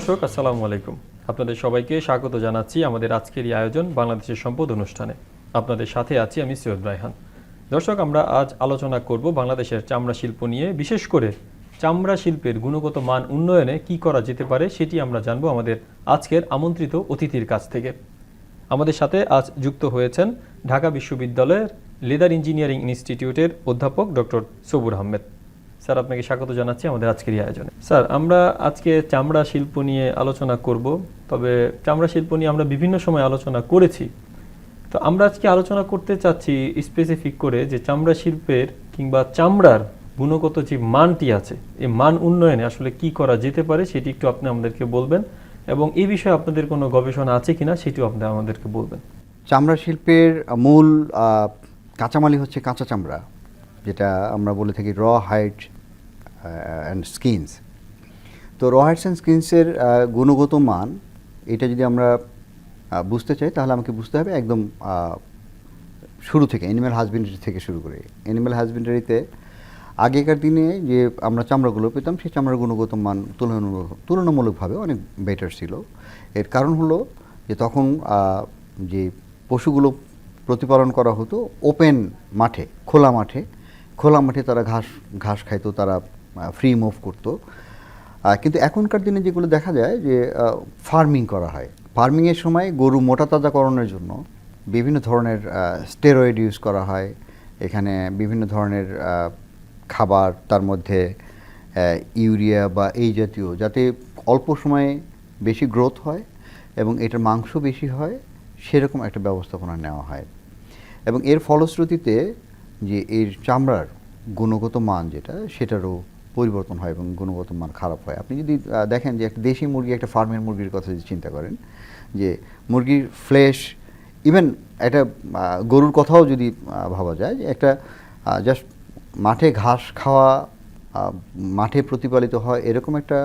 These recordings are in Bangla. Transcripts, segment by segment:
দর্শক, আসসালামু আলাইকুম। আপনাদের সবাইকে স্বাগত জানাচ্ছি আমাদের আজকের এই আয়োজন বাংলাদেশের সম্পদ অনুষ্ঠানে। আপনাদের সাথে আছি আমি সৈয়দ রায়হান। দর্শক, আমরা আজ আলোচনা করব বাংলাদেশের চামড়া শিল্প নিয়ে। বিশেষ করে চামড়া শিল্পের গুণগত মান উন্নয়নে কি করা যেতে পারে সেটি আমরা জানব আমাদের আজকের আমন্ত্রিত অতিথির কাছ থেকে। আমাদের সাথে আজ যুক্ত হয়েছেন ঢাকা বিশ্ববিদ্যালয়ের লেদার ইঞ্জিনিয়ারিং ইনস্টিটিউটের অধ্যাপক ডক্টর সবুর আহমেদ। স্যার আপনাকে স্বাগত জানাচ্ছি আমাদের আজকের এই আয়োজনে। স্যার আমরা আজকে চামড়া শিল্প নিয়ে আলোচনা করব তবে চামড়া শিল্প নিয়ে আমরা বিভিন্ন সময় আলোচনা করেছি। তো আমরা আজকে আলোচনা করতে চাচ্ছি স্পেসিফিক করে যে চামড়া শিল্পের কিংবা চামড়ার গুণগত যে মানটি আছে এই মান উন্নয়নে আসলে কি করা যেতে পারে সেটি একটু আপনি আমাদেরকে বলবেন এবং এই বিষয়ে আপনাদের কোনো গবেষণা আছে কিনা সেটিও আপনি আমাদেরকে বলবেন। চামড়া শিল্পের মূল আহ, কাঁচামালই হচ্ছে কাঁচা চামড়া যেটা আমরা বলে থাকি র হাইট অ্যান্ড স্কিনস তো র হাইটস অ্যান্ড স্কিনসের গুণগত মান, এটা যদি আমরা বুঝতে চাই, তাহলে আমাকে বুঝতে হবে একদম শুরু থেকে অ্যানিম্যাল হাজবেন্ডারি থেকে শুরু করে। অ্যানিম্যাল হাজবেন্ডারিতে আগেকার দিনে যে আমরা চামড়াগুলো পেতাম, সেই চামড়ার গুণগত মান তুলনামূলক, তুলনামূলকভাবে অনেক বেটার ছিল। এর কারণ হলো যে তখন যে পশুগুলো প্রতিপালন করা হতো ওপেন মাঠে, খোলা মাঠে খোলা মাঠে তারা ঘাস ঘাস খাইতো, তারা ফ্রি মুভ করতো। কিন্তু এখনকার দিনে যেগুলো দেখা যায় যে ফার্মিং করা হয়। ফার্মিংয়ের সময় গরু মোটা তাজাকরণের জন্য বিভিন্ন ধরনের স্টেরয়েড ইউজ করা হয়। এখানে বিভিন্ন ধরনের খাবার, তার মধ্যে ইউরিয়া বা এই জাতীয়, যাতে অল্প সময়ে বেশি গ্রোথ হয় এবং এটার মাংস বেশি হয়, সেরকম একটা ব্যবস্থাপনা নেওয়া হয়। এবং এর ফলশ্রুতিতে যে এর চামড়ার গুণগত মান যেটা, সেটারও পরিবর্তন হয় এবং গুণগত মান খারাপ হয়। আপনি যদি দেখেন যে একটা দেশি মুরগি, একটা ফার্মের মুরগির কথা যদি চিন্তা করেন, যে মুরগির ফ্লেশ ইভেন একটা গরুর কথাও যদি ভাবা যায়, যে একটা জাস্ট মাঠে ঘাস খাওয়া মাঠে প্রতিপালিত হয় এরকম একটা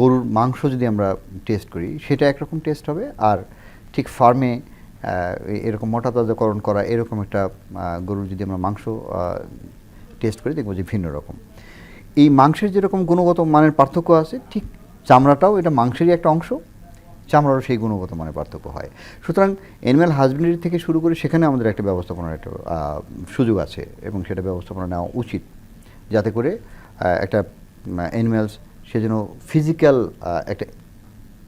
গরুর মাংস যদি আমরা টেস্ট করি, সেটা একরকম টেস্ট হবে। আর ঠিক ফার্মে এরকম মোটা তাজাকরণ করা এরকম একটা গরুর যদি আমরা মাংস টেস্ট করে দেখব যে ভিন্ন রকম। এই মাংসের যেরকম গুণগত মানের পার্থক্য আছে, ঠিক চামড়াটাও এটা মাংসেরই একটা অংশ, চামড়ারও সেই গুণগত মানের পার্থক্য হয়। সুতরাং অ্যানিম্যাল হাজবেন্ডারি থেকে শুরু করে সেখানে আমাদের একটা ব্যবস্থাপনার একটা সুযোগ আছে এবং সেটা ব্যবস্থাপনা নেওয়া উচিত। যাতে করে একটা অ্যানিম্যালস সে যেন ফিজিক্যাল একটা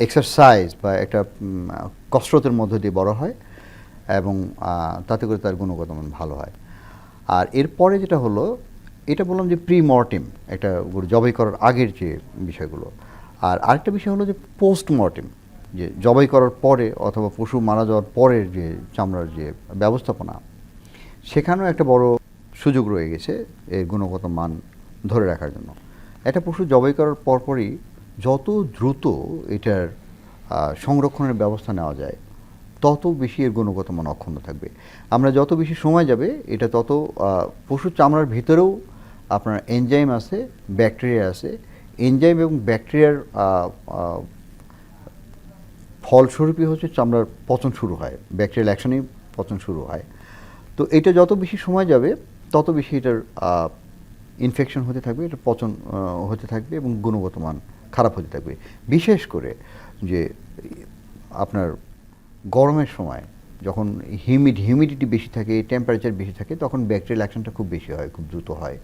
এক্সারসাইজ বা একটা কসরতের মধ্য দিয়ে বড় হয় এবং তাতে করে তার গুণগত মান ভালো হয়। আর এরপরে যেটা হলো, এটা বললাম যে প্রি মর্টিম একটা গরু জবাই করার আগের যে বিষয়গুলো। আর আরেকটা বিষয় হলো যে পোস্ট মর্টিম যে জবাই করার পরে অথবা পশু মারা যাওয়ার পরের যে চামড়ার যে ব্যবস্থাপনা, সেখানেও একটা বড় সুযোগ রয়ে গেছে এর গুণগত মান ধরে রাখার জন্য। একটা পশু জবাই করার পরপরই যত দ্রুত এটার সংরক্ষণের ব্যবস্থা নেওয়া যায় তত বেশি এর গুণগত মান অক্ষুণ্ণ থাকবে। আমরা যত বেশি সময় যাবে, এটা তত পশুর চামড়ার ভিতরেও আপনার এনজাইম আছে ব্যাকটেরিয়া আছে। এনজাইম এবং ব্যাকটেরিয়ার ফলস্বরূপই হচ্ছে চামড়ার পচন শুরু হয়। ব্যাকটেরিয়াল অ্যাকশনেই পচন শুরু হয়। তো এটা যত বেশি সময় যাবে, তত বেশি এটার ইনফেকশন হতে থাকবে, এটা পচন হতে থাকবে এবং গুণগত মান খারাপ হতে থাকবে। বিশেষ করে যে আপনার গরমের সময় যখন হিউমিড হিউমিডিটি বেশি থাকে টেম্পারেচার বেশি থাকে, তখন ব্যাকটেরিয়াল অ্যাকশনটা খুব বেশি হয়, খুব দ্রুত হয়।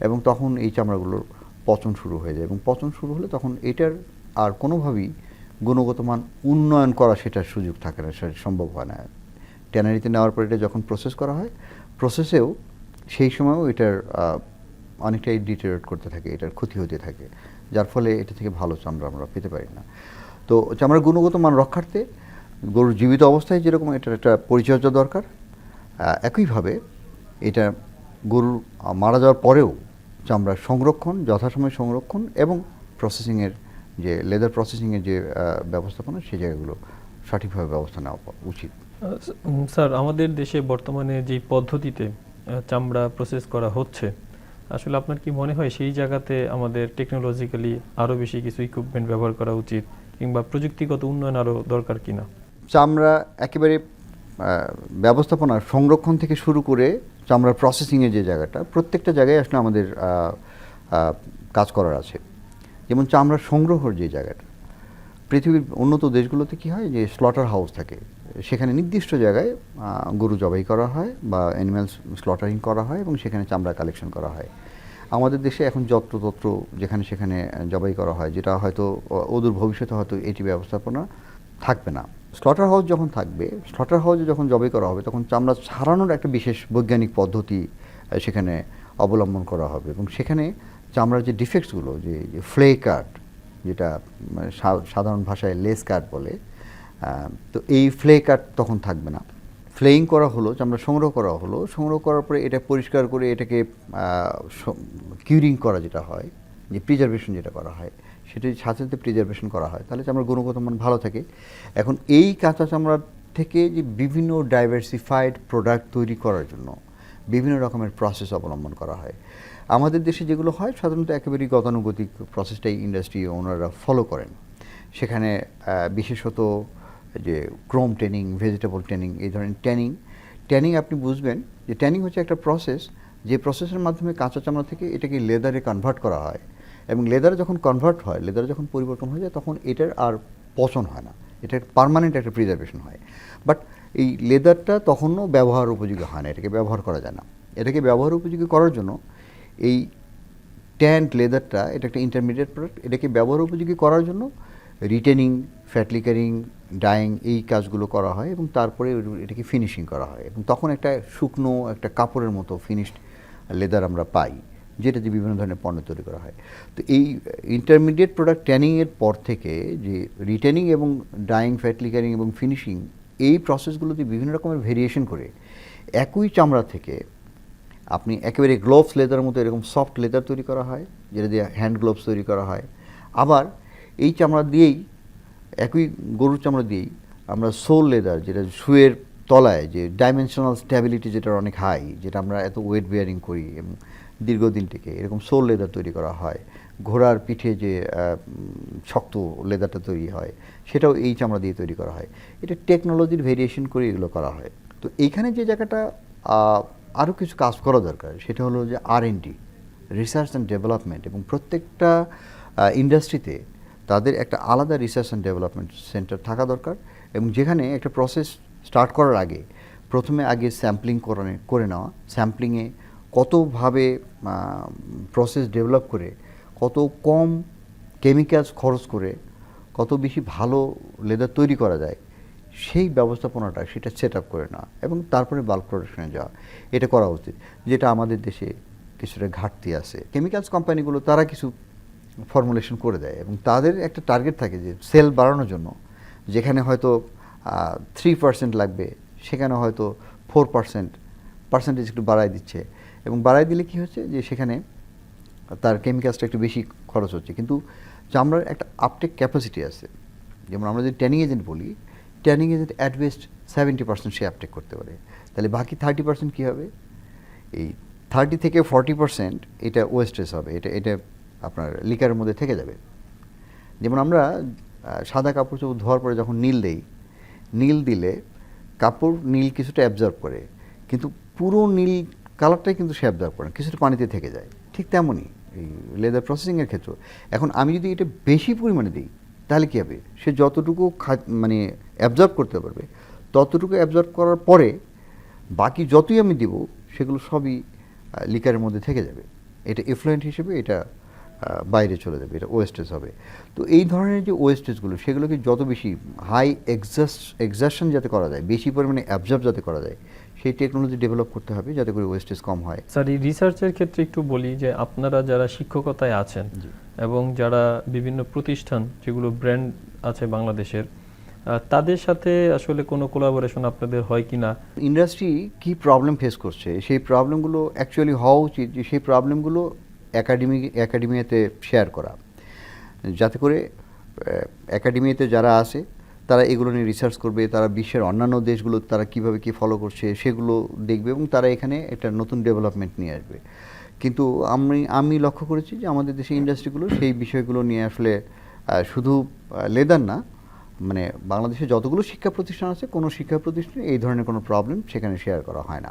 এবং তখন এই চামড়াগুলোর পচন শুরু হয়ে যায়। এবং পচন শুরু হলে তখন এটার আর কোনোভাবেই গুণগত মান উন্নয়ন করা সেটার সুযোগ থাকে না, সেটা সম্ভব হয় না। ট্যানারিতে নেওয়ার পর এটা যখন প্রসেস করা হয় প্রসেসেও সেই সময়ও এটার অনেকটাই ডিটেরিয়েট করতে থাকে, এটার ক্ষতি হতে থাকে। যার ফলে এটা থেকে ভালো চামড়া আমরা পেতে পারি না। তো চামড়ার গুণগত মান রক্ষার্থে গরুর জীবিত অবস্থায় যেরকম এটার একটা পরিচর্যা দরকার একইভাবে এটা গরুর মারা যাওয়ার পরেও চামড়ার সংরক্ষণ, যথাসময়ে সংরক্ষণ এবং প্রসেসিংয়ের যে লেদার প্রসেসিংয়ের যে ব্যবস্থাপনা সেই জায়গাগুলো সঠিকভাবে ব্যবস্থা নেওয়া উচিত। স্যার, আমাদের দেশে বর্তমানে যে পদ্ধতিতে চামড়া প্রসেস করা হচ্ছে, আসলে আপনার কি মনে হয় সেই জায়গাতে আমাদের টেকনোলজিক্যালি আরও বেশি কিছু ইকুইপমেন্ট ব্যবহার করা উচিত কিংবা প্রযুক্তিগত উন্নয়ন আরও দরকার কিনা? চামড়া একেবারে ব্যবস্থাপনা সংরক্ষণ থেকে শুরু করে চামড়ার প্রসেসিংয়ের যে জায়গাটা, প্রত্যেকটা জায়গায় আসলে আমাদের কাজ করার আছে। যেমন চামড়ার সংগ্রহর যে জায়গাটা, পৃথিবীর উন্নত দেশগুলোতে কি হয় যে স্লটার হাউস থাকে, সেখানে নির্দিষ্ট জায়গায় গরু জবাই করা হয় বা অ্যানিম্যালস স্লটারিং করা হয় এবং সেখানে চামড়া কালেকশন করা হয়। আমাদের দেশে এখন যত্রতত্র যেখানে সেখানে জবাই করা হয়, যেটা হয়তো, অদূর ভবিষ্যতে হয়তো এটি ব্যবস্থাপনা থাকবে না। স্লটার হাউস যখন থাকবে স্লটার হাউসে যখন জবাই করা হবে, তখন চামড়া ছাড়ানোর একটা বিশেষ বৈজ্ঞানিক পদ্ধতি সেখানে অবলম্বন করা হবে এবং সেখানে চামড়ার যে ডিফেক্টসগুলো যে ফ্লে কাট যেটা মানে সাধারণ ভাষায় লেস কাট বলে তো এই ফ্লে কাট তখন থাকবে না। ফ্লেইং করা হলো, চামড়া সংগ্রহ করা হলো, সংগ্রহ করার পরে এটা পরিষ্কার করে এটাকে কিউরিং করা যেটা হয়, যে প্রিজার্ভেশন যেটা করা হয় সেটা যদি সাথে প্রিজার্ভেশন করা হয়। তাহলে চামড়ার গুণগত মান ভালো থাকে। এখন এই কাঁচা চামড়ার থেকে যে বিভিন্ন ডাইভার্সিফাইড প্রোডাক্ট তৈরি করার জন্য বিভিন্ন রকমের প্রসেস অবলম্বন করা হয়। আমাদের দেশে যেগুলো হয়, সাধারণত একেবারেই গতানুগতিক প্রসেসটাই ইন্ডাস্ট্রি ওনাররা ফলো করেন। সেখানে বিশেষত যে ক্রোম ট্রেনিং ভেজিটেবল ট্রেনিং এই ধরনের ট্যানিং ট্যানিং আপনি বুঝবেন যে ট্যানিং হচ্ছে একটা প্রসেস যে প্রসেসের মাধ্যমে কাঁচা চামড়া থেকে এটাকে লেদারে কনভার্ট করা হয়। এবং লেদারে যখন কনভার্ট হয়, লেদারে যখন পরিবর্তন হয়ে যায়, তখন এটার আর পচন হয় না। এটার পার্মানেন্ট একটা প্রিজার্ভেশন হয়। বাট এই লেদারটা তখনও ব্যবহার উপযোগী হয় না। এটাকে ব্যবহার করা যায় না। এটাকে ব্যবহার উপযোগী করার জন্য এই ট্যান্ট লেদারটা, এটা একটা ইন্টারমিডিয়েট প্রোডাক্ট এটাকে ব্যবহার উপযোগী করার জন্য রিটেনিং ফ্যাটলিকারিং ডাইং এই কাজগুলো করা হয় এবং তারপরে এটাকে ফিনিশিং করা হয়। এবং তখন একটা শুকনো একটা কাপড়ের মতো ফিনিশড লেদার আমরা পাই। যেটা দিয়ে বিভিন্ন ধরনের পণ্য তৈরি করা হয়। তো এই ইন্টারমিডিয়েট প্রোডাক্ট ট্যানিংয়ের পর থেকে যে রিটেনিং এবং ডাইং ফ্যাটলিকারিং এবং ফিনিশিং এই প্রসেসগুলোতে বিভিন্ন রকমের ভেরিয়েশন করে একই চামড়া থেকে আপনি একেবারে গ্লোভস লেদার মতো এরকম সফট লেদার তৈরি করা হয়, যেটা দিয়ে হ্যান্ড গ্লোভস তৈরি করা হয়। আবার এই চামড়া দিয়েই, একই গরুর চামড়া দিয়েই আমরা সোল লেদার যেটা শুয়ের তলায় যে ডাইমেনশনাল স্ট্যাবিলিটি যেটা অনেক হাই যেটা আমরা এত ওয়েট বিয়ারিং করি এবং দীর্ঘদিন থেকে এরকম সোল লেদার তৈরি করা হয়। ঘোড়ার পিঠে যে শক্ত লেদারটা তৈরি হয়, সেটাও এই চামড়া দিয়ে তৈরি করা হয়। এটা টেকনোলজির ভেরিয়েশন করে এগুলো করা হয়। তো এইখানে যে জায়গাটা আরও কিছু কাজ করা দরকার, সেটা হলো যে R D research and development এবং প্রত্যেকটা ইন্ডাস্ট্রিতে তাদের একটা আলাদা রিসার্চ অ্যান্ড ডেভেলপমেন্ট সেন্টার থাকা দরকার এবং যেখানে একটা প্রসেস স্টার্ট করার আগে প্রথমে আগে স্যাম্পলিং করে করে নেওয়া। স্যাম্পলিংয়ে কতভাবে প্রসেস ডেভেলপ করে, কত কম কেমিক্যালস খরচ করে, কত বেশি ভালো লেদার তৈরি করা যায়, সেই ব্যবস্থাপনাটা সেটা সেট আপ করে নেওয়া এবং তারপরে বাল্ক প্রোডাকশনে যাওয়া, এটা করা উচিত। যেটা আমাদের দেশে কিছুটা ঘাটতি আছে। কেমিক্যালস কোম্পানিগুলো তারা কিছু ফর্মুলেশন করে দেয় এবং তাদের একটা টার্গেট থাকে যে সেল বাড়ানোর জন্য। যেখানে হয়তো থ্রি পার্সেন্ট লাগবে, সেখানে হয়তো ফোর পার্সেন্ট পার্সেন্টেজ একটু বাড়ায় দিচ্ছে। এবং বাড়ায় দিলে কি হচ্ছে যে সেখানে তার কেমিক্যালসটা একটু বেশি খরচ হচ্ছে। কিন্তু চামড়ার একটা আপটেক ক্যাপাসিটি আছে। যেমন আমরা যদি ট্যানিং এজেন্ট বলি tanning agent at best seventy percent say uptake করতে পারে। তাহলে বাকি থার্টি পার্সেন্ট কী হবে? এই থার্টি থেকে ফর্টি পার্সেন্ট এটা ওয়েস্টেজ হবে। এটা এটা আপনার লিকারের মধ্যে থেকে যাবে। যেমন আমরা সাদা কাপড় চোপড় ধোয়ার পরে যখন নীল দেই, নীল দিলে কাপড় নীল কিছুটা অ্যাবজর্ব করে। কিন্তু পুরো নীল কালারটাই কিন্তু সে অ্যাবজর্ব করে কিছুটা পানিতে থেকে যায়। ঠিক তেমনই এই লেদার প্রসেসিংয়ের ক্ষেত্রে এখন আমি যদি এটা বেশি পরিমাণে দিই, তাহলে কী হবে? সে যতটুকু মানে অ্যাবজর্ব করতে পারবে, ততটুকু অ্যাবজর্ব করার পরে বাকি যতই আমি দিব, সেগুলো সবই লিকারের মধ্যে থেকে যাবে। এটা এফ্লুয়েন্ট হিসেবে এটা বাইরে চলে যাবে, এটা ওয়েস্টেজ হবে। তো এই ধরনের যে ওয়েস্টেজগুলো সেগুলোকে যত বেশি হাই এক্সাস্ট এক্সাশন যাতে করা যায়, বেশি পরিমাণে অ্যাবজর্ব যাতে করা যায় সেই টেকনোলজি ডেভেলপ করতে হবে যাতে করে ওয়েস্টেজ কম হয়। স্যার এই রিসার্চের ক্ষেত্রে একটু বলি যে আপনারা যারা শিক্ষকতায় আছেন এবং যারা বিভিন্ন প্রতিষ্ঠান যেগুলো ব্র্যান্ড আছে বাংলাদেশের তাদের সাথে আসলে কোনো কোলাবোরেশন আপনাদের হয় কিনা? ইন্ডাস্ট্রি কি প্রবলেম ফেস করছে? সেই প্রবলেমগুলো অ্যাকচুয়ালি হওয়া উচিত যে সেই প্রবলেমগুলো একাডেমি একাডেমিয়াতে শেয়ার করা। যাতে করে একাডেমিয়াতে যারা আছে তারা এগুলো নিয়ে রিসার্চ করবে, তারা বিশ্বের অন্যান্য দেশগুলো তারা কীভাবে কি ফলো করছে সেগুলো দেখবে এবং তারা এখানে একটা নতুন ডেভেলপমেন্ট নিয়ে আসবে। কিন্তু আমি আমি লক্ষ্য করেছি যে আমাদের দেশে ইন্ডাস্ট্রিগুলো সেই বিষয়গুলো নিয়ে আসলে শুধু লেদার না মানে বাংলাদেশে যতগুলো শিক্ষা প্রতিষ্ঠান আছে কোনো শিক্ষা প্রতিষ্ঠানে এই ধরনের কোনো প্রবলেম সেখানে শেয়ার করা হয় না।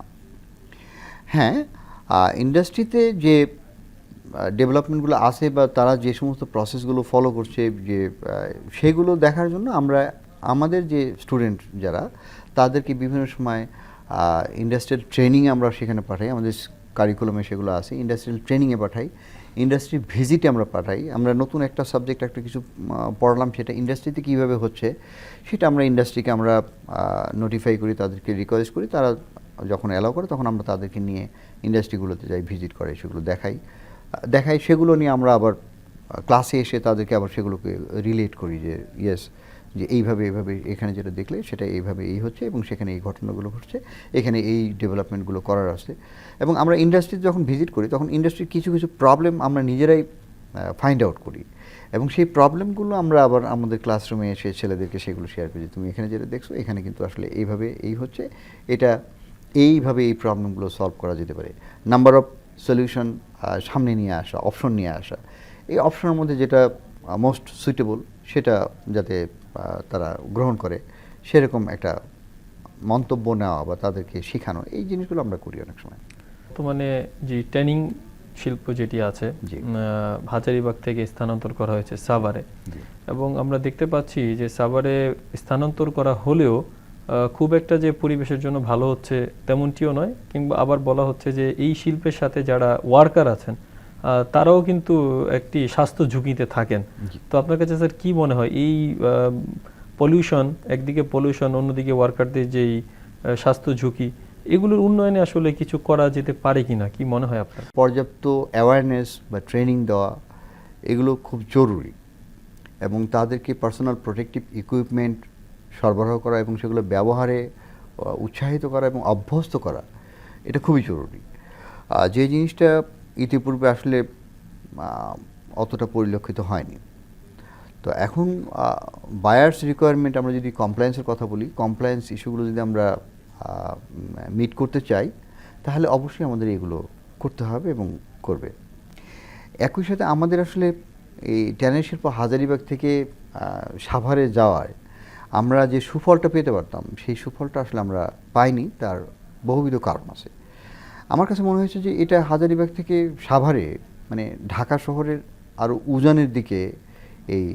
হ্যাঁ ইন্ডাস্ট্রিতে যে ডেভেলপমেন্টগুলো আছে বা তারা যে সমস্ত প্রসেসগুলো ফলো করছে, যে সেগুলো দেখার জন্য আমরা আমাদের যে স্টুডেন্ট যারা, তাদেরকে বিভিন্ন সময় ইন্ডাস্ট্রিয়াল ট্রেনিং আমরা সেখানে পাঠাই। আমাদের কারিকুলামে সেগুলো আছে। ইন্ডাস্ট্রিয়াল ট্রেনিংয়ে পাঠাই। ইন্ডাস্ট্রি ভিজিটে আমরা পাঠাই। আমরা নতুন একটা সাবজেক্ট একটা কিছু পড়লাম, সেটা ইন্ডাস্ট্রিতে কীভাবে হচ্ছে, সেটা আমরা ইন্ডাস্ট্রিকে আমরা নোটিফাই করি, তাদেরকে রিকোয়েস্ট করি। তারা যখন অ্যালাউ করে, তখন আমরা তাদেরকে নিয়ে ইন্ডাস্ট্রিগুলোতে যাই ভিজিট করে, সেগুলো দেখাই। দেখাই, সেগুলো নিয়ে আমরা আবার ক্লাসে এসে তাদেরকে আবার সেগুলোকে রিলেট করি যে ইয়েস যে এইভাবে এইভাবে এখানে যেটা দেখলে সেটা এইভাবে এই হচ্ছে এবং সেখানে এই ঘটনাগুলো ঘটছে। এখানে এই ডেভেলপমেন্টগুলো করার আছে এবং আমরা ইন্ডাস্ট্রিতে যখন ভিজিট করি, তখন ইন্ডাস্ট্রির কিছু কিছু প্রবলেম আমরা নিজেরাই ফাইন্ড আউট করি। এবং সেই প্রবলেমগুলো আমরা আবার আমাদের ক্লাসরুমে এসে ছেলেদেরকে সেগুলো শেয়ার করি তুমি এখানে যেটা দেখছ, এখানে কিন্তু আসলে এইভাবে এই হচ্ছে। এটা এইভাবে এই প্রবলেমগুলো সলভ করা যেতে পারে। নাম্বার অফ সলিউশন সামনে নিয়ে আসা অপশন নিয়ে আসা। এই অপশনের মধ্যে যেটা মোস্ট সুইটেবল সেটা যাতে তারা গ্রহণ করে সেরকম একটা মন্তব্য নেওয়া বা তাদেরকে শেখানো এই জিনিসগুলো আমরা করি অনেক সময়। বর্তমানে যে ট্রেনিং শিল্প যেটি আছে হাজারীবাগ থেকে স্থানান্তর করা হয়েছে সাভারে। এবং আমরা দেখতে পাচ্ছি যে সাভারে স্থানান্তর করা হলেও খুব একটা যে পরিবেশের জন্য ভালো হচ্ছে তেমনটিও নয় কিংবা আবার বলা হচ্ছে যে এই শিল্পের সাথে যারা ওয়ার্কার আছেন তারাও কিন্তু একটি স্বাস্থ্য ঝুঁকিতে থাকেন। তো আপনার কাছে স্যার কি মনে হয়? এই পলিউশন একদিকে পলিউশন অন্যদিকে ওয়ার্কারদের যেই স্বাস্থ্য ঝুঁকি এগুলোর উন্নয়নে আসলে কিছু করা যেতে পারে কি না কি মনে হয় আপনার? পর্যাপ্ত অ্যাওয়ারনেস বা ট্রেনিং দেওয়া এগুলো খুব জরুরি এবং তাদেরকে পার্সোনাল প্রোটেক্টিভ ইকুইপমেন্ট সরবরাহ করা এবং সেগুলো ব্যবহারে উৎসাহিত করা এবং অভ্যস্ত করা এটা খুবই জরুরি। যে জিনিসটা ইতিপূর্বে আসলে অতটা পরিলক্ষিত হয়নি। তো এখন বায়ার্স রিকোয়ারমেন্ট আমরা যদি কমপ্লায়েন্সের কথা বলি কমপ্লায়েন্স ইস্যুগুলো যদি আমরা মিট করতে চাই, তাহলে অবশ্যই আমাদের এগুলো করতে হবে এবং করবে। একই সাথে আমাদের আসলে এই ট্যানের শিল্প হাজারিবাগ থেকে সাভারে যাওয়ায় আমরা যে সুফলটা পেতে পারতাম, সেই সুফলটা আসলে আমরা পাইনি, তার বহুবিধ কারণ আছে। আমার কাছে মনে হয়েছে যে এটা হাজারিবাগ থেকে সাভারে মানে ঢাকা শহরের আরও উজানের দিকে এই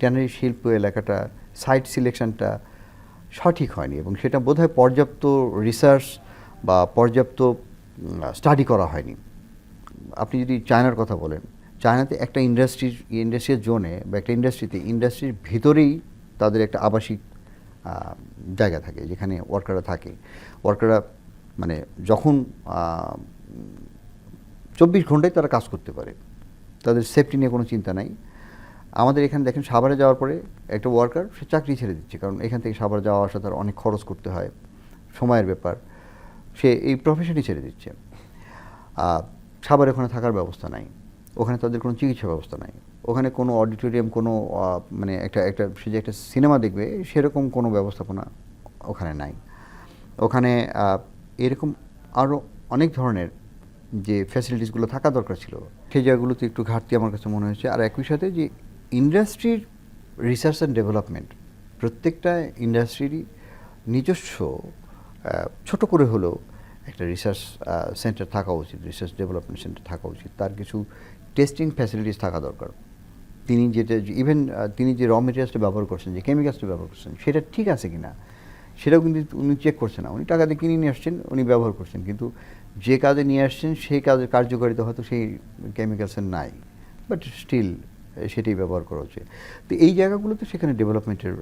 ট্যানারি শিল্প এলাকাটা সাইট সিলেকশনটা সঠিক হয়নি এবং সেটা বোধহয় পর্যাপ্ত রিসার্চ বা পর্যাপ্ত স্টাডি করা হয়নি। আপনি যদি চায়নার কথা বলেন, চায়নাতে একটা ইন্ডাস্ট্রির ইন্ডাস্ট্রির জোনে বা একটা ইন্ডাস্ট্রিতে ইন্ডাস্ট্রির ভিতরেই তাদের একটা আবাসিক জায়গা থাকে, যেখানে ওয়ার্কাররা থাকে। ওয়ার্কাররা মানে যখন চব্বিশ ঘন্টায় তারা কাজ করতে পারে। তাদের সেফটি নিয়ে কোনো চিন্তা নাই। আমাদের এখানে দেখেন সাভারে যাওয়ার পরে একটা ওয়ার্কার সে চাকরি ছেড়ে দিচ্ছে। কারণ এখান থেকে সাভারে যাওয়া আসা তার অনেক খরচ করতে হয়, সময়ের ব্যাপার। সে এই প্রফেশনই ছেড়ে দিচ্ছে। সাভারে ওখানে থাকার ব্যবস্থা নাই। ওখানে তাদের কোনো চিকিৎসা ব্যবস্থা নাই। ওখানে কোনো অডিটোরিয়াম কোনো মানে একটা একটা, সে যে একটা সিনেমা দেখবে, সেরকম কোনো ব্যবস্থাপনা ওখানে নাই। ওখানে এরকম আরও অনেক ধরনের যে ফ্যাসিলিটিসগুলো থাকা দরকার ছিল, সেই জায়গাগুলোতে একটু ঘাটতি আমার কাছে মনে হয়েছে। আর একই সাথে যে ইন্ডাস্ট্রির রিসার্চ অ্যান্ড ডেভেলপমেন্ট প্রত্যেকটা ইন্ডাস্ট্রিরই নিজস্ব ছোট করে হলেও একটা রিসার্চ সেন্টার থাকা উচিত রিসার্চ ডেভেলপমেন্ট সেন্টার থাকা উচিত। তার কিছু টেস্টিং ফ্যাসিলিটিস থাকা দরকার। তিনি যেটা ইভেন তিনি যে র মেটেরিয়ালসটা ব্যবহার করছেন, যে কেমিক্যালসটা ব্যবহার করছেন, সেটা ঠিক আছে কিনা? সেটাও কিন্তু উনি চেক করছেন না। উনি টাকা দিয়ে কিনে নিয়ে আসছেন, উনি ব্যবহার করছেন। কিন্তু যে কাজে নিয়ে আসছেন, সেই কাজের কার্যকারিতা হয়তো সেই কেমিক্যালসের নাই। বাট স্টিল সেটাই ব্যবহার করা উচিত তো এই জায়গাগুলোতে সেখানে ডেভেলপমেন্টের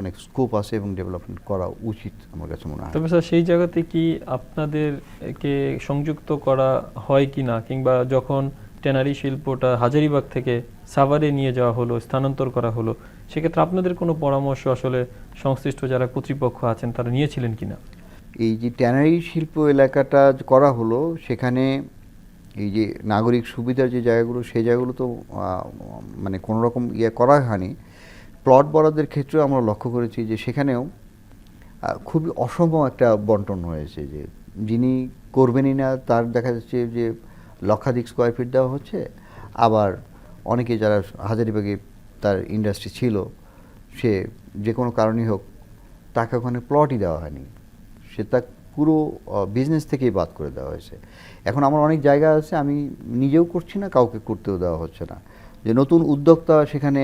অনেক স্কোপ আছে এবং ডেভেলপমেন্ট করা উচিত আমার কাছে মনে হয়। তবে স্যার, সেই জায়গাতে কি আপনাদেরকে সংযুক্ত করা হয় কি না? কিংবা যখন ট্যানারি শিল্পটা হাজারিবাগ থেকে সাভারে নিয়ে যাওয়া হলো, স্থানান্তর করা হলো সেক্ষেত্রে আপনাদের কোনো পরামর্শ আসলে সংশ্লিষ্ট যারা কর্তৃপক্ষ আছেন, তারা নিয়েছিলেন কিনা? এই যে ট্যানারি শিল্প এলাকাটা করা হলো, সেখানে এই যে নাগরিক সুবিধার যে জায়গাগুলো, সেই জায়গাগুলো তো মানে কোনো রকম ইয়ে করা হয়নি। প্লট বরাদ্দের ক্ষেত্রেও আমরা লক্ষ্য করেছি যে সেখানেও খুবই অসম একটা বন্টন হয়েছে যে যিনি করবেনই না, তার দেখা যাচ্ছে যে লক্ষাধিক স্কোয়ার ফিট দেওয়া হচ্ছে। আবার অনেকে যারা হাজারিবাগে তার ইন্ডাস্ট্রি ছিল, সে যে কোনো কারণেই হোক, তাকে ওখানে প্লটই দেওয়া হয়নি। সে তা পুরো বিজনেস থেকেই বাদ করে দেওয়া হয়েছে। এখন আমার অনেক জায়গা আছে, আমি নিজেও করছি না, কাউকে করতেও দেওয়া হচ্ছে না। যে নতুন উদ্যোক্তা সেখানে,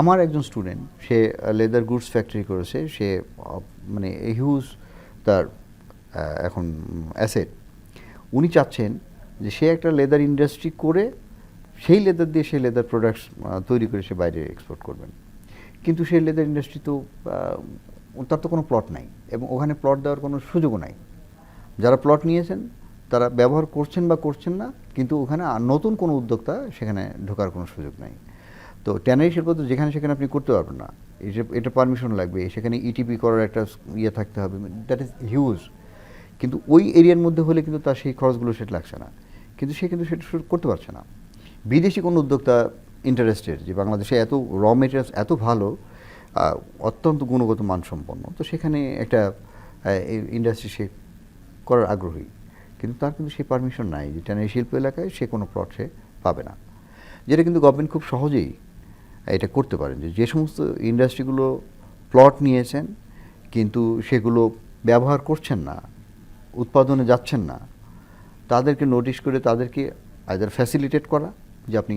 আমার একজন স্টুডেন্ট সে লেদার গুডস ফ্যাক্টরি করেছে, সে মানে হিউজ তার এখন অ্যাসেট উনি চাচ্ছেন যে সে একটা লেদার ইন্ডাস্ট্রি করে সেই লেদার দিয়ে সে লেদার প্রোডাক্টস তৈরি করে সে বাইরে এক্সপোর্ট করবেন। কিন্তু সেই লেদার ইন্ডাস্ট্রি তো তার তো কোনো প্লট নাই এবং ওখানে প্লট দেওয়ার কোনো সুযোগও নাই। যারা প্লট নিয়েছেন, তারা ব্যবহার করছেন বা করছেন না, কিন্তু ওখানে নতুন কোনো উদ্যোক্তা সেখানে ঢোকার কোনো সুযোগ নাই। তো ট্যানারি শিল্প তো যেখানে সেখানে আপনি করতে পারবেন না। এটা পারমিশন লাগবে, সেখানে ইটিপি করার একটা ইয়ে থাকতে হবে দ্যাট ইজ হিউজ কিন্তু ওই এরিয়ার মধ্যে হলে কিন্তু তার সেই খরচগুলো সেটা লাগছে না। কিন্তু সে কিন্তু সেটা করতে পারছে না। বিদেশি কোনো উদ্যোক্তা ইন্টারেস্টেড যে বাংলাদেশে এত র মেটেরিয়ালস এত ভালো অত্যন্ত গুণগত মানসম্পন্ন, তো সেখানে একটা ইন্ডাস্ট্রি সে করার আগ্রহী। কিন্তু তার কিন্তু সেই পারমিশন নাই যে ট্যানারি শিল্প এলাকায়, সে কোনো প্লট সে পাবে না। যেটা কিন্তু গভর্নমেন্ট খুব সহজেই এটা করতে পারেন, যে যে সমস্ত ইন্ডাস্ট্রিগুলো প্লট নিয়েছেন, কিন্তু সেগুলো ব্যবহার করছেন না, উৎপাদনে যাচ্ছেন না, তাদেরকে নোটিশ করে তাদেরকে আইদার ফ্যাসিলিটেট করা যে আপনি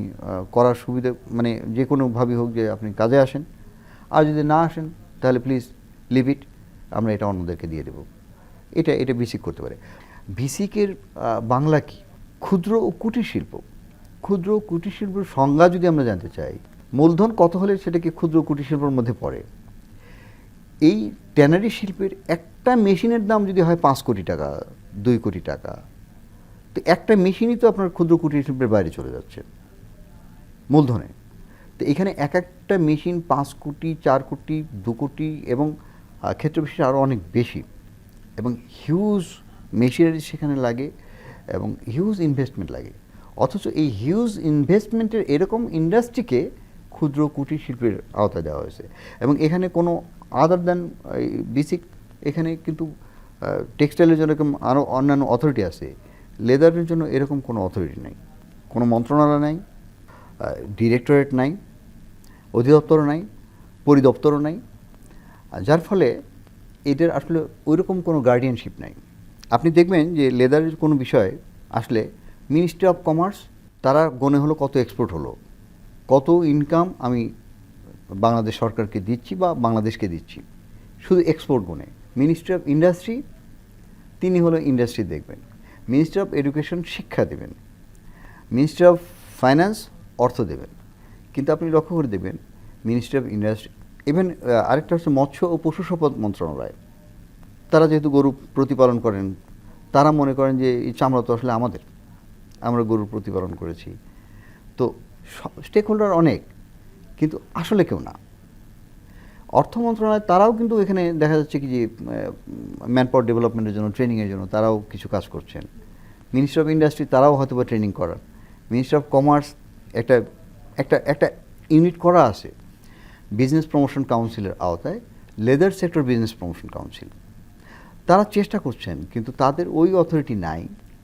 করার সুবিধা মানে যে কোনোভাবে হোক যে আপনি কাজে আসেন। আর যদি না আসেন, তাহলে প্লিজ লিভ ইট আমরা এটা অন্যদেরকে দিয়ে দেব। এটা এটা বিসিক করতে পারে। বিসিকের বাংলা কি? ক্ষুদ্র ও কুটির শিল্প। ক্ষুদ্র ও কুটির শিল্পের সংজ্ঞা যদি আমরা জানতে চাই, মূলধন কত হলে সেটাকে ক্ষুদ্র কুটির শিল্পের মধ্যে পড়ে? এই ট্যানারি শিল্পের একটা মেশিনের দাম যদি হয় পাঁচ কোটি টাকা, দুই কোটি টাকা তো একটা মেশিনই তো আপনার ক্ষুদ্র কুটির শিল্পের বাইরে চলে যাচ্ছে মূলধনে। তো এখানে এক একটা মেশিন পাঁচ কোটি চার কোটি দু কোটি এবং আহ, ক্ষেত্র বিশেষে আরও অনেক বেশি এবং হিউজ মেশিনারি সেখানে লাগে এবং হিউজ ইনভেস্টমেন্ট লাগে। অথচ এই হিউজ ইনভেস্টমেন্টের এরকম ইন্ডাস্ট্রিকে ক্ষুদ্র কুটির শিল্পের আওতায় দেওয়া হয়েছে এবং এখানে কোনো আদার দ্যান বেসিক এখানে কিন্তু টেক্সটাইলের জন্য এরকম আরও অন্যান্য অথরিটি আছে লেদারের জন্য এরকম কোনো অথরিটি নাই। কোনো মন্ত্রণালয় নাই ডিরেক্টরেট নাই, অধিদপ্তরও নাই, পরিদপ্তরও নাই। যার ফলে এদের আসলে ওইরকম কোনো গার্ডিয়ানশিপ নাই। আপনি দেখবেন যে লেদারের কোনো বিষয় আসলে মিনিস্ট্রি অফ কমার্স তারা গনে হলো কত এক্সপোর্ট হলো। কত ইনকাম আমি বাংলাদেশ সরকারকে দিচ্ছি বা বাংলাদেশকে দিচ্ছি। শুধু এক্সপোর্ট গুণে। মিনিস্ট্রি অফ ইন্ডাস্ট্রি তিনি হলো ইন্ডাস্ট্রি দেখবেন। মিনিস্ট্রি অফ এডুকেশন শিক্ষা দেবেন। মিনিস্ট্রি অফ ফাইন্যান্স অর্থ দেবেন। কিন্তু আপনি লক্ষ্য করে দেবেন মিনিস্ট্রি অফ ইন্ডাস্ট্রি ইভেন আরেকটা হচ্ছে মৎস্য ও পশু সম্পদ মন্ত্রণালয়। তারা যেহেতু গরু প্রতিপালন করেন, তারা মনে করেন যে এই চামড়া তো আসলে আমাদের। আমরা গরু প্রতিপালন করেছি। তো স্টেক হোল্ডার অনেক, কিন্তু আসলে কেউ না। অর্থ মন্ত্রণালয়, তারাও কিন্তু এখানে দেখা যাচ্ছে কি যে ম্যান পাওয়ার ডেভেলপমেন্টের জন্য ট্রেনিংয়ের জন্য তারাও কিছু কাজ করছেন। মিনিস্ট্রি অফ ইন্ডাস্ট্রি তারাও হয়তো বা ট্রেনিং করান মিনিস্ট্রি অফ কমার্স একটা একটা একটা ইউনিট করা আছে বিজনেস প্রমোশন কাউন্সিলের আওতায় leather sector business promotion council তারা চেষ্টা করছেন, কিন্তু তাদের ওই অথরিটি নাই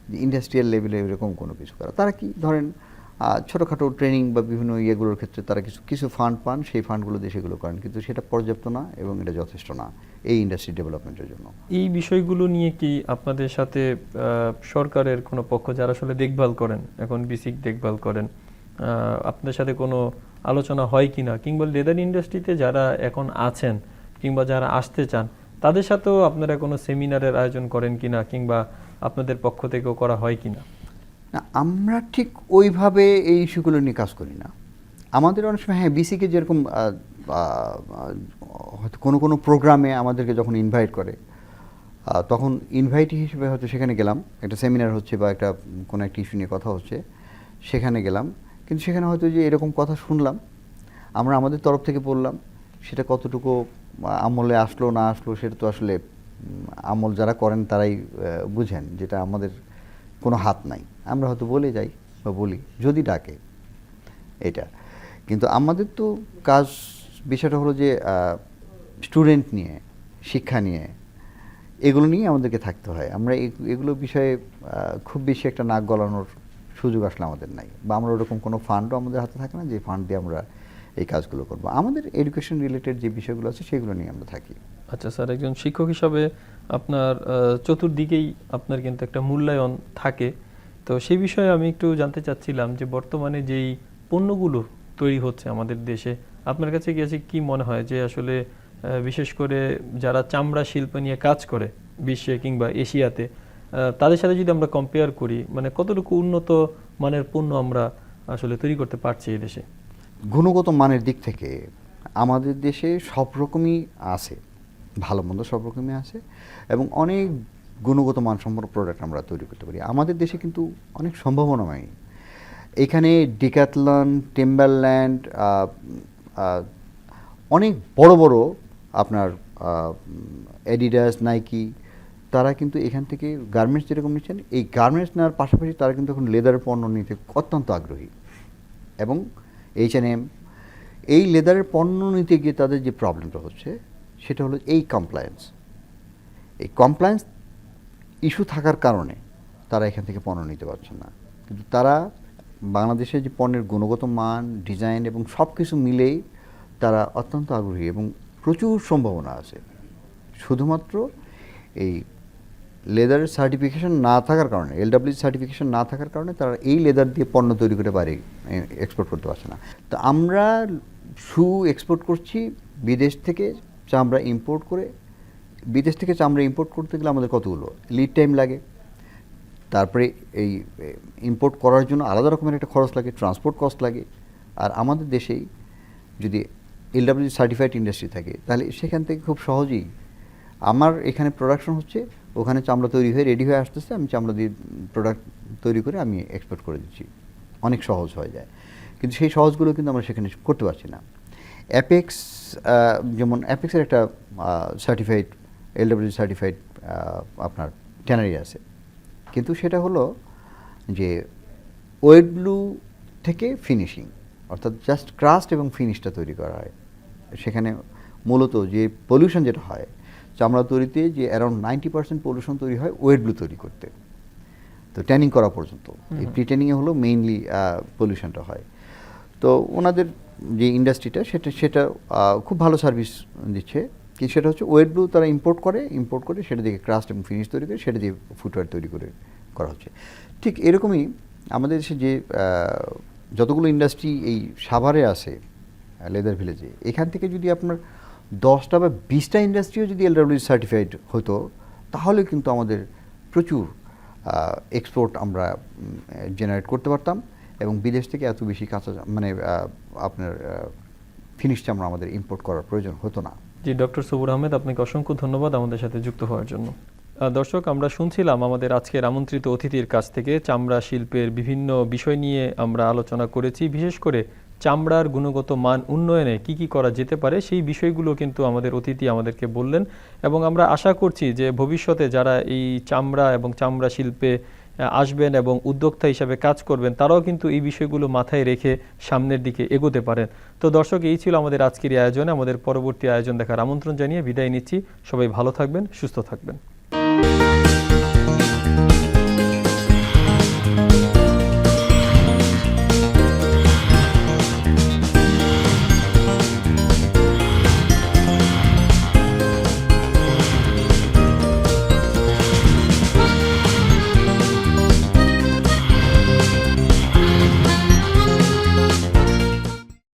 যে ইন্ডাস্ট্রিয়াল লেভেলে এরকম কোনো কিছু করা। তারা কি ধরেন ছোটোখাটো ট্রেনিং বা বিভিন্ন ইয়েগুলোর ক্ষেত্রে তারা কিছু কিছু ফান্ড পান, সেই ফান্ডগুলো দিয়ে সেগুলো করেন। কিন্তু সেটা পর্যাপ্ত না এবং এটা যথেষ্ট না এই ইন্ডাস্ট্রি ডেভেলপমেন্টের জন্য। এই বিষয়গুলো নিয়ে কি আপনাদের সাথে সরকারের কোনো পক্ষ যারা আসলে দেখভাল করেন, এখন বিসিক দেখভাল করেন আপনাদের সাথে কোনো আলোচনা হয় কি না কিংবা লেদার ইন্ডাস্ট্রিতে যারা এখন আছেন কিংবা যারা আসতে চান, তাদের সাথেও আপনারা কোনো সেমিনারের আয়োজন করেন কিনা? কিংবা আপনাদের পক্ষ থেকেও করা হয় কিনা? না আমরা ঠিক ওইভাবে এই ইস্যুগুলো নিয়ে কাজ করি না। আমাদের অনেক সময় হ্যাঁ বিসিকে যেরকম হয়তো কোনো কোনো প্রোগ্রামে আমাদেরকে যখন ইনভাইট করে তখন ইনভাইটি হিসেবে হয়তো সেখানে গেলাম। একটা সেমিনার হচ্ছে বা একটা, কোনো একটা ইস্যু নিয়ে কথা হচ্ছে, সেখানে গেলাম। কিন্তু সেখানে হয়তো যে এরকম কথা শুনলাম, আমরা আমাদের তরফ থেকে বললাম, সেটা কতটুকু আমলে আসলো, না আসলো, সেটা তো আসলে আমল যারা করেন তারাই বুঝেন, যেটা আমাদের কোনো হাত নাই। আমরা হয়তো বলে যাই বা বলি, যদি ডাকে এটা। কিন্তু আমাদের তো কাজ বিষয়টা হলো যে স্টুডেন্ট নিয়ে, শিক্ষা নিয়ে, এগুলো নিয়ে আমাদেরকে থাকতে হয়। আমরা এগ- এগুলো বিষয়ে খুব বেশি একটা নাক গলানোর সুযোগ আসলে আমাদের নাই। বা আমরা ওরকম কোনো ফান্ডও আমাদের হাতে থাকে না যে, ফান্ড দিয়ে আমরা এই কাজগুলো করব। আমাদের এডুকেশন রিলেটেড যে বিষয়গুলো আছে, সেগুলো নিয়ে আমরা থাকি। আচ্ছা স্যার, একজন শিক্ষক হিসাবে আপনার চতুর্দিকেই আপনার কিন্তু একটা মূল্যায়ন থাকে। তো সেই বিষয়ে আমি একটু জানতে চাচ্ছিলাম যে বর্তমানে যেই পণ্যগুলো তৈরি হচ্ছে আমাদের দেশে, আপনার কাছে আছে, কি মনে হয় যে আসলে বিশেষ করে যারা চামড়া শিল্প নিয়ে কাজ করে বিশ্বে কিংবা এশিয়াতে তাদের সাথে যদি আমরা কম্পেয়ার করি মানে কতটুকু উন্নত মানের পণ্য আমরা আসলে তৈরি করতে পারছি এই দেশে? গুণগত মানের দিক থেকে আমাদের দেশে সব রকমই আছে। ভালো মন্দ সব রকমই আছে এবং অনেক গুণগত মানসম্পন্ন প্রোডাক্ট আমরা তৈরি করতে পারি। আমাদের দেশে কিন্তু অনেক সম্ভাবনাময়। এখানে ডিক্যাথলন টিম্বারল্যান্ড অনেক বড় বড় আপনার অ্যাডিডাস নাইকি তারা কিন্তু এখান থেকে গার্মেন্টস যেরকম নিচ্ছেন, এই গার্মেন্টস নেওয়ার পাশাপাশি তারা কিন্তু এখন লেদার পণ্য নিতে অত্যন্ত আগ্রহী। এবং এইচ এন এম এই লেদারের পণ্য নিতে গিয়ে তাদের যে প্রবলেমটা হচ্ছে সেটা হলো এই কমপ্লায়েন্স এই কমপ্লায়েন্স ইস্যু থাকার কারণে তারা এখান থেকে পণ্য নিতে পারছে না। কিন্তু তারা বাংলাদেশে যে পণ্যের গুণগত মান ডিজাইন এবং সব কিছু মিলেই তারা অত্যন্ত আগ্রহী এবং প্রচুর সম্ভাবনা আছে। শুধুমাত্র এই লেদারের সার্টিফিকেশন না থাকার কারণে এলডাব্লিউ সার্টিফিকেশন না থাকার কারণে তারা এই লেদার দিয়ে পণ্য তৈরি করে বাইরে এক্সপোর্ট করতে পারছে না। তো আমরা শু এক্সপোর্ট করছি বিদেশ থেকে চামড়া ইম্পোর্ট করে, বিদেশ থেকে চামড়া ইম্পোর্ট করতে গেলে আমাদের কতগুলো? লিড টাইম লাগে। তারপরে এই ইম্পোর্ট করার জন্য আলাদা রকমের একটা খরচ লাগে ট্রান্সপোর্ট কস্ট লাগে। আর আমাদের দেশেই যদি এলডাব্লিউ সার্টিফাইড ইন্ডাস্ট্রি থাকে, তাহলে সেখান থেকে খুব সহজেই আমার এখানে প্রোডাকশন হচ্ছে, ওখানে চামড়া তৈরি হয়ে রেডি হয়ে আসতেছে, আমি চামড়া দিয়ে প্রোডাক্ট তৈরি করে আমি এক্সপোর্ট করে দিচ্ছি। অনেক সহজ হয়ে যায়। কিন্তু সেই সহজগুলো কিন্তু আমরা সেখানে করতে পারছি না। অ্যাপেক্স যেমন অ্যাপেক্সের একটা সার্টিফাইড এলডাব্লিউ সার্টিফাইড আপনার ট্যানারি আছে। কিন্তু সেটা হলো যে ওয়েট ব্লু থেকে ফিনিশিং অর্থাৎ জাস্ট ক্রাস্ট এবং ফিনিশটা তৈরি করা হয়। সেখানে মূলত যে পলিউশন যেটা হয় চামড়া তৈরিতে যে অ্যারাউন্ড নাইনটি পার্সেন্ট পলিউশন তৈরি হয় ওয়েট ব্লু তৈরি করতে। তো ট্যানিং করা পর্যন্ত। এই প্রি ট্যানিংয়ে হলো মেইনলি পলিউশনটা হয়। তো ওনাদের যে ইন্ডাস্ট্রিটা সেটা সেটা খুব ভালো সার্ভিস দিচ্ছে। কি সেটা হচ্ছে ওয়েট ব্লু তারা ইম্পোর্ট করে ইম্পোর্ট করে সেটা দিয়ে ক্রাস্ট এবং ফিনিশ তৈরি করে, সেটা দিয়ে ফুটওয়্যার তৈরি করে, করা হচ্ছে। ঠিক এরকমই আমাদের দেশে যে যতগুলো ইন্ডাস্ট্রি এই সাভারে আছে লেদার ভিলেজে এখান থেকে যদি আপনার দশটা বা বিশটা ইন্ডাস্ট্রিও যদি এলডাব্লিউ সার্টিফাইড হতো, তাহলে কিন্তু আমাদের প্রচুর এক্সপোর্ট আমরা জেনারেট করতে পারতাম। এবং বিদেশ থেকে এত বেশি কাঁচা মানে আপনার ফিনিশ চামড়া আমাদের ইম্পোর্ট করার প্রয়োজন হতো না। জি, ডক্টর সবুর আহমেদ, আপনাকে অসংখ্য ধন্যবাদ আমাদের সাথে যুক্ত হওয়ার জন্য। দর্শক, আমরা শুনছিলাম আমাদের আজকের আমন্ত্রিত অতিথির কাছ থেকে চামড়া শিল্পের বিভিন্ন বিষয় নিয়ে আমরা আলোচনা করেছি। বিশেষ করে চামড়ার গুণগত মান উন্নয়নে কি কি করা যেতে পারে, সেই বিষয়গুলো কিন্তু আমাদের অতিথি আমাদেরকে বললেন। এবং আমরা আশা করছি যে ভবিষ্যতে যারা এই চামড়া এবং চামড়া শিল্পে আসবেন এবং উদ্যোক্তা হিসাবে কাজ করবেন, তারাও কিন্তু এই বিষয়গুলো মাথায় রেখে সামনের দিকে এগোতে পারেন। তো দর্শক, এই ছিল আমাদের আজকের আয়োজন। আমাদের পরবর্তী আয়োজন দেখার আমন্ত্রণ জানিয়ে বিদায় নিচ্ছি। সবাই ভালো থাকবেন, সুস্থ থাকবেন।